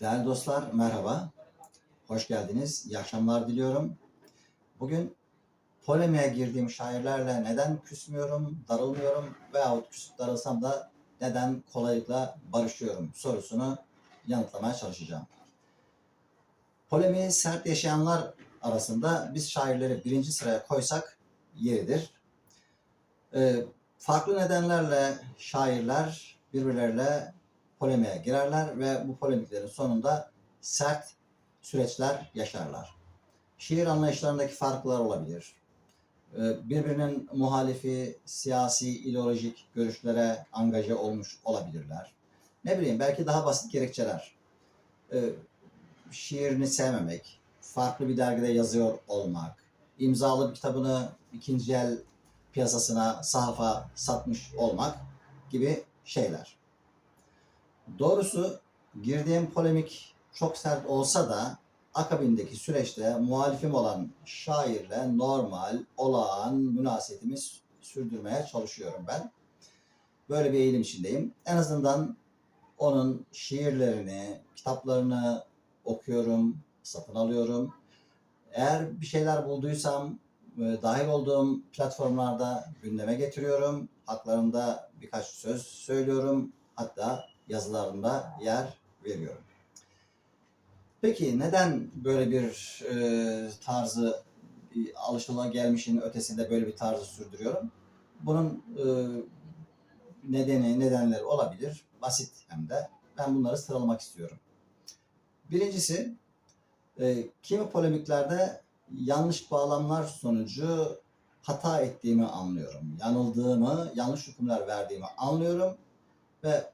Değerli dostlar merhaba. Hoş geldiniz. İyi akşamlar diliyorum. Bugün polemiğe girdiğim şairlerle neden küsmüyorum, darılmıyorum veyahut küsüp darılsam da neden kolaylıkla barışıyorum sorusunu yanıtlamaya çalışacağım. Polemiği sert yaşayanlar arasında biz şairleri birinci sıraya koysak yeridir. Ee, farklı nedenlerle şairler birbirleriyle polemiğe girerler ve bu polemiklerin sonunda sert süreçler yaşarlar. Şiir anlayışlarındaki farklar olabilir. Ee, Birbirinin muhalifi, siyasi, ideolojik görüşlere angaje olmuş olabilirler. Ne bileyim belki daha basit gerekçeler. Ee, Şiirini sevmemek, farklı bir dergide yazıyor olmak, imzalı bir kitabını ikinci el piyasasına, sahafa satmış olmak gibi şeyler. Doğrusu girdiğim polemik çok sert olsa da akabindeki süreçte muhalifim olan şairle normal, olağan münasebetimi sü- sürdürmeye çalışıyorum ben. Böyle bir eğilim içindeyim. En azından onun şiirlerini, kitaplarını okuyorum, satın alıyorum. Eğer bir şeyler bulduysam e, dahil olduğum platformlarda gündeme getiriyorum. Haklarında birkaç söz söylüyorum. Hatta yazılarımda yer veriyorum. Peki neden böyle bir e, tarzı alışılagelmişin ötesinde böyle bir tarzı sürdürüyorum? Bunun e, nedeni, nedenleri olabilir. Basit hem de. Ben bunları sıralamak istiyorum. Birincisi, e, kimi polemiklerde yanlış bağlamlar sonucu hata ettiğimi anlıyorum. Yanıldığımı, yanlış hükümler verdiğimi anlıyorum ve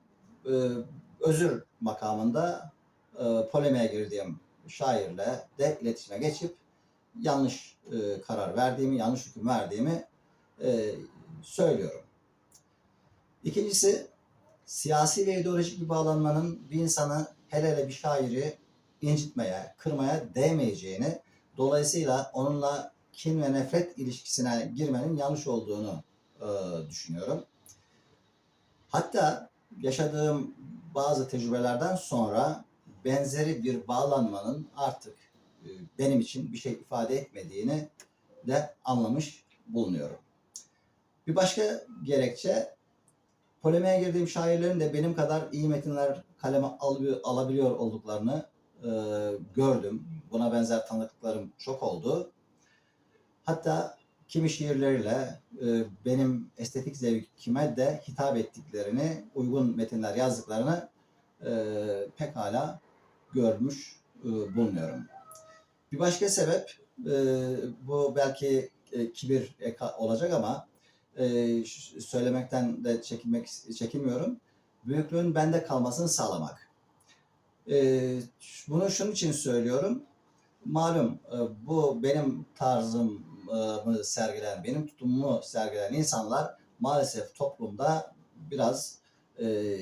e, özür makamında e, polemiğe girdiğim şairle de iletişime geçip yanlış e, karar verdiğimi, yanlış hüküm verdiğimi e, söylüyorum. İkincisi, siyasi ve ideolojik bir bağlanmanın bir insanı hele hele bir şairi incitmeye, kırmaya değmeyeceğini, dolayısıyla onunla kin ve nefret ilişkisine girmenin yanlış olduğunu e, düşünüyorum. Hatta yaşadığım bazı tecrübelerden sonra benzeri bir bağlanmanın artık e, benim için bir şey ifade etmediğini de anlamış bulunuyorum. Bir başka gerekçe polemiğe girdiğim şairlerin de benim kadar iyi metinler kaleme al- alabiliyor olduklarını e, gördüm. Buna benzer tanıklıklarım çok oldu. Hatta kimi şiirleriyle e, benim estetik zevkime de hitap ettiklerini, uygun metinler yazdıklarını e, pekala görmüş e, bulunuyorum. Bir başka sebep, e, bu belki e, kibir olacak ama e, söylemekten de çekinmek çekinmiyorum. Büyüklüğün bende kalmasını sağlamak. E, bunu şunun için söylüyorum. Malum e, bu benim tarzımı sergileyen, benim tutumumu sergileyen insanlar maalesef toplumda biraz e,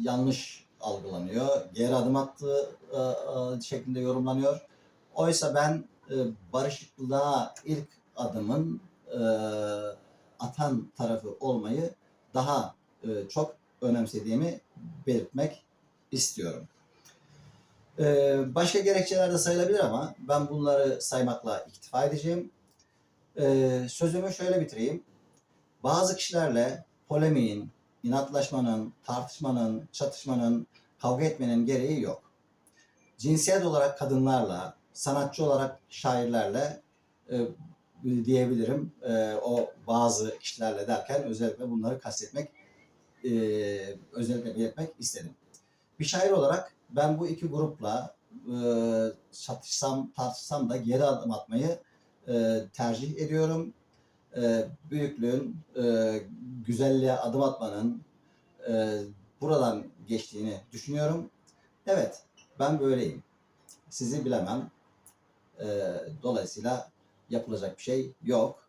yanlış algılanıyor. Geri adım attığı e, e, şeklinde yorumlanıyor. Oysa ben e, barışıklığa ilk adımın e, atan tarafı olmayı daha e, çok önemsediğimi belirtmek istiyorum. Ee, başka gerekçeler de sayılabilir ama ben bunları saymakla iktifa edeceğim. Ee, sözümü şöyle bitireyim. Bazı kişilerle polemiğin, inatlaşmanın, tartışmanın, çatışmanın, kavga etmenin gereği yok. Cinsiyet olarak kadınlarla, sanatçı olarak şairlerle e, diyebilirim. E, o bazı kişilerle derken özellikle bunları kastetmek, e, özellikle belirtmek istedim. Bir şair olarak ben bu iki grupla e, çatışsam, tartışsam da geri adım atmayı e, tercih ediyorum. E, büyüklüğün, e, güzelliğe adım atmanın e, buradan geçtiğini düşünüyorum. Evet, ben böyleyim. Sizi bilemem. E, dolayısıyla yapılacak bir şey yok.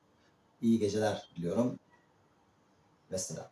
İyi geceler diliyorum. Vesselam.